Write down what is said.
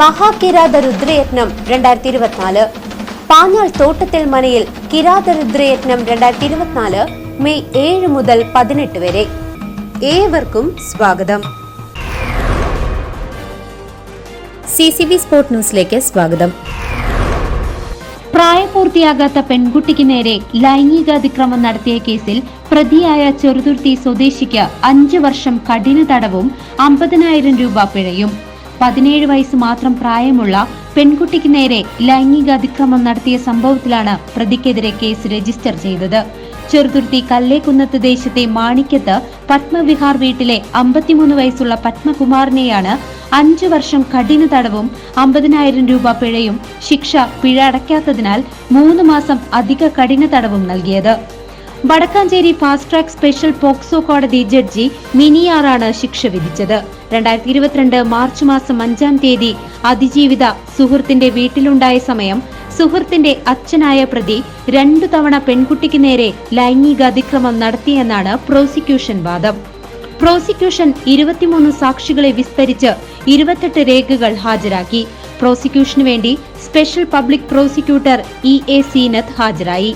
മഹാകിരാത രുദ്രയജ്ഞം രണ്ടായിരത്തി ഇരുപത്തിനാല് പാഞ്ഞാൾ തോട്ടത്തിൽ മനയിൽ കിരാത രണ്ടായിരത്തി ഇരുപത്തിനാല് മെയ് ഏഴ് മുതൽ പതിനെട്ട് വരെ. ഏവർക്കും സ്വാഗതം. സി സി ബി ന്യൂസിലേക്ക് സ്വാഗതം. പ്രായപൂർത്തിയാകാത്ത പെൺകുട്ടിക്ക് നേരെ ലൈംഗികാതിക്രമം നടത്തിയ കേസിൽ പ്രതിയായ ചെറുതുരുത്തി സ്വദേശിക്ക് അഞ്ചു വർഷം കഠിന തടവും അമ്പതിനായിരം രൂപ പിഴയും. പതിനേഴ് വയസ്സ് മാത്രം പ്രായമുള്ള പെൺകുട്ടിക്ക് നേരെ ലൈംഗിക അതിക്രമം നടത്തിയ സംഭവത്തിലാണ് പ്രതിക്കെതിരെ കേസ് രജിസ്റ്റർ ചെയ്തത്. ചെറുതുരുത്തി കല്ലേക്കുന്നത്ത് ദേശത്തെ മാണിക്കത്ത് പത്മവിഹാർ വീട്ടിലെ അമ്പത്തിമൂന്ന് വയസ്സുള്ള പത്മകുമാറിനെയാണ് അഞ്ചു വർഷം കഠിന തടവും അമ്പതിനായിരം രൂപ പിഴയും ശിക്ഷ പിഴ അടയ്ക്കാത്തതിനാൽ മൂന്ന് മാസം അധിക കഠിന തടവും നൽകിയത്. Wadakkanchery fast track special POCSO കോടതി ജഡ്ജി മിനിയാറാണ് ശിക്ഷ വിധിച്ചത്. രണ്ടായിരത്തി ഇരുപത്തിരണ്ട് മാർച്ച് മാസം അഞ്ചാം തീയതി അതിജീവിത സുഹൃത്തിന്റെ വീട്ടിലുണ്ടായ സമയം സുഹൃത്തിന്റെ അച്ഛനായ പ്രതി രണ്ടു തവണ പെൺകുട്ടിക്ക് നേരെ ലൈംഗിക അതിക്രമം നടത്തിയെന്നാണ് പ്രോസിക്യൂഷൻ വാദം. പ്രോസിക്യൂഷൻ ഇരുപത്തിമൂന്ന് സാക്ഷികളെ വിസ്തരിച്ച് ഇരുപത്തെട്ട് രേഖകൾ ഹാജരാക്കി. പ്രോസിക്യൂഷനു വേണ്ടി special public prosecutor E A Seenath ഹാജരായി.